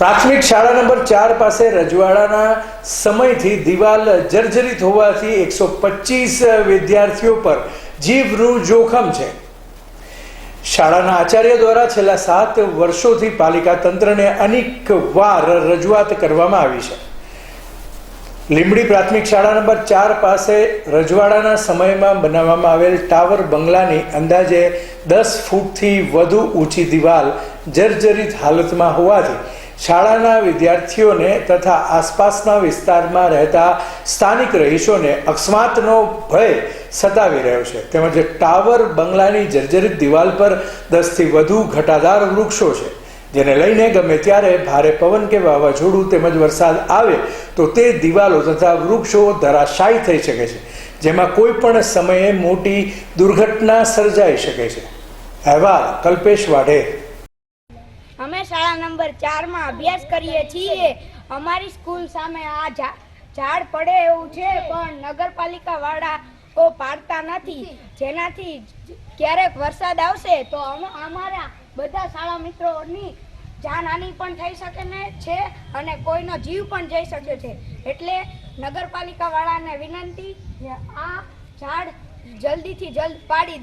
પ્રાથમિક શાળા નંબર ચાર પાસે રજવાડાના સમયથી દિવાલ જર્જરિત હોવાથી એકસો પચીસ વિદ્યાર્થીઓ પર જીવનું જોખમ છે. શાળાના આચાર્ય દ્વારા છેલ્લા સાત વર્ષોથી પાલિકા તંત્રને અનેક વાર રજૂઆત કરવામાં આવી છે. લીંબડી પ્રાથમિક શાળા નંબર ચાર પાસે રજવાડાના સમયમાં બનાવવામાં આવેલ ટાવર બંગલાની અંદાજે દસ ફૂટથી વધુ ઊંચી દિવાલ જર્જરિત હાલતમાં હોવાથી શાળાના વિદ્યાર્થીઓને તથા આસપાસના વિસ્તારમાં રહેતા સ્થાનિક રહીશોને અકસ્માતનો ભય સતાવી રહ્યો છે. તેમજ ટાવર બંગલાની જર્જરિત દિવાલ પર દસથી વધુ ઘટાદાર વૃક્ષો છે. જેને લઈને ગમે ત્યારે ભારે પવન કે વાવાઝોડું તેમજ વરસાદ આવે તો તે દિવાલો તથા વૃક્ષો ધરાશાયી થઈ શકે છે. જેમાં કોઈ પણ સમયે મોટી દુર્ઘટના સર્જાઈ શકે છે. અહેવાલ કલ્પેશ વાઢેર અમે શાળા નંબર ચારમાં અભ્યાસ કરીએ છીએ. અમારી સ્કૂલ સામે આ ઝાડ પડે એવું છે, પણ નગરપાલિકા વાળાઓ પાડતા નથી. જેનાથી ક્યારેક વરસાદ આવશે તો અમ- અમારા બધા શાળા મિત્રોની જાનહાની પણ થઈ શકે ને છે અને કોઈનો જીવ પણ જઈ શકે છે. એટલે નગરપાલિકા વાળાને વિનંતી, આ ઝાડ જલ્દીથી જલ્દ પાડી